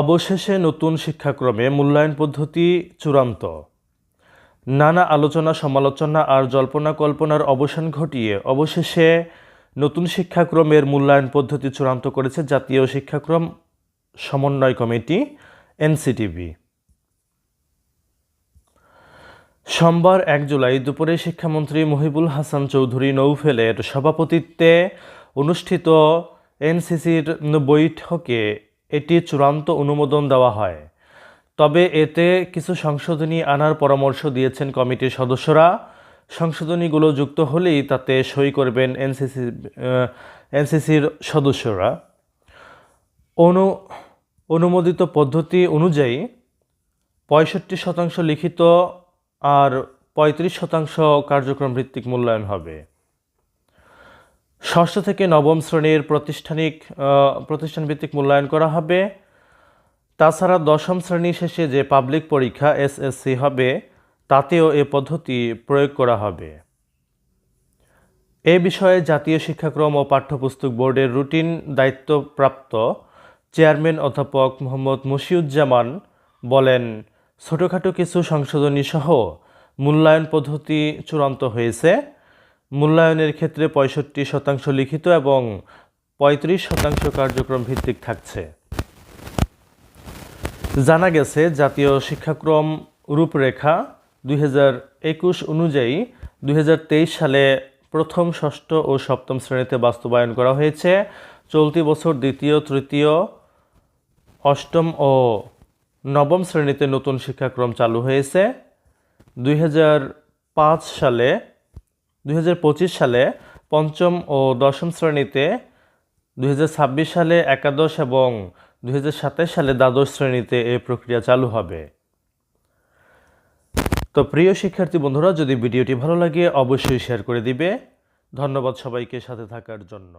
অবশেষে নতুন শিক্ষাক্রমে মূল্যায়ন পদ্ধতি চূড়ান্ত। নানা আলোচনা, সমালোচনা আর জল্পনা কল্পনার অবসান ঘটিয়ে অবশেষে নতুন শিক্ষাক্রমের মূল্যায়ন পদ্ধতি চূড়ান্ত করেছে জাতীয় শিক্ষাক্রম সমন্বয় কমিটি, এনসিটিভি। সোমবার এক জুলাই দুপুরে শিক্ষামন্ত্রী মহিবুল হাসান চৌধুরী নৌফেলের সভাপতিত্বে অনুষ্ঠিত এনসিসির বৈঠকে এটি চূড়ান্ত অনুমোদন দেওয়া হয়। তবে এতে কিছু সংশোধনী আনার পরামর্শ দিয়েছেন কমিটির সদস্যরা। সংশোধনীগুলো যুক্ত হলেই তাতে সই করবেন এনসিসি এনসিসির সদস্যরা। অনু, অনুমোদিত পদ্ধতি অনুযায়ী পঁয়ষট্টি শতাংশ লিখিত আর পঁয়ত্রিশ শতাংশ কার্যক্রম ভিত্তিক মূল্যায়ন হবে। ষষ্ঠ থেকে নবম শ্রেণির প্রতিষ্ঠানিক আহ, প্রতিষ্ঠান ভিত্তিক মূল্যায়ন করা হবে। তাছাড়া দশম শ্রেণি শেষে যে পাবলিক পরীক্ষা এসএসসি হবে তাতেও এ পদ্ধতি প্রয়োগ করা হবে। এ বিষয়ে জাতীয় শিক্ষাক্রম ও পাঠ্যপুস্তক বোর্ডের রুটিন দায়িত্বপ্রাপ্ত চেয়ারম্যান অধ্যাপক মোহাম্মদ মুশিউজ্জামান বলেন ছোটোখাটো কিছু সংশোধনী সহ মূল্যায়ন পদ্ধতি চূড়ান্ত হয়েছে। মূল্যায়নের ক্ষেত্রে পঁয়ষট্টি শতাংশ লিখিত এবং পঁয়ত্রিশ শতাংশ কার্যক্রম ভিত্তিক থাকছে। জানা গেছে, জাতীয় শিক্ষাক্রম রূপরেখা দুই একুশ অনুযায়ী দুই হাজার তেইশ সালে প্রথম, ষষ্ঠ ও সপ্তম শ্রেণীতে বাস্তবায়ন করা হয়েছে। চলতি বছর দ্বিতীয়, তৃতীয়, অষ্টম ও নবম শ্রেণীতে নতুন শিক্ষাক্রম চালু হয়েছে। দুই হাজার পাঁচ সালে দুই হাজার পঁচিশ সালে পঞ্চম ও দশম শ্রেণীতে, দুই হাজার ছাব্বিশ সালে একাদশ এবং দু হাজার সাতাশ সালে দ্বাদশ শ্রেণীতে এই প্রক্রিয়া চালু হবে। তো প্রিয় শিক্ষার্থী বন্ধুরা, যদি ভিডিওটি ভালো লাগে, অবশ্যই শেয়ার করে দিবে। ধন্যবাদ সবাইকে সাথে থাকার জন্য।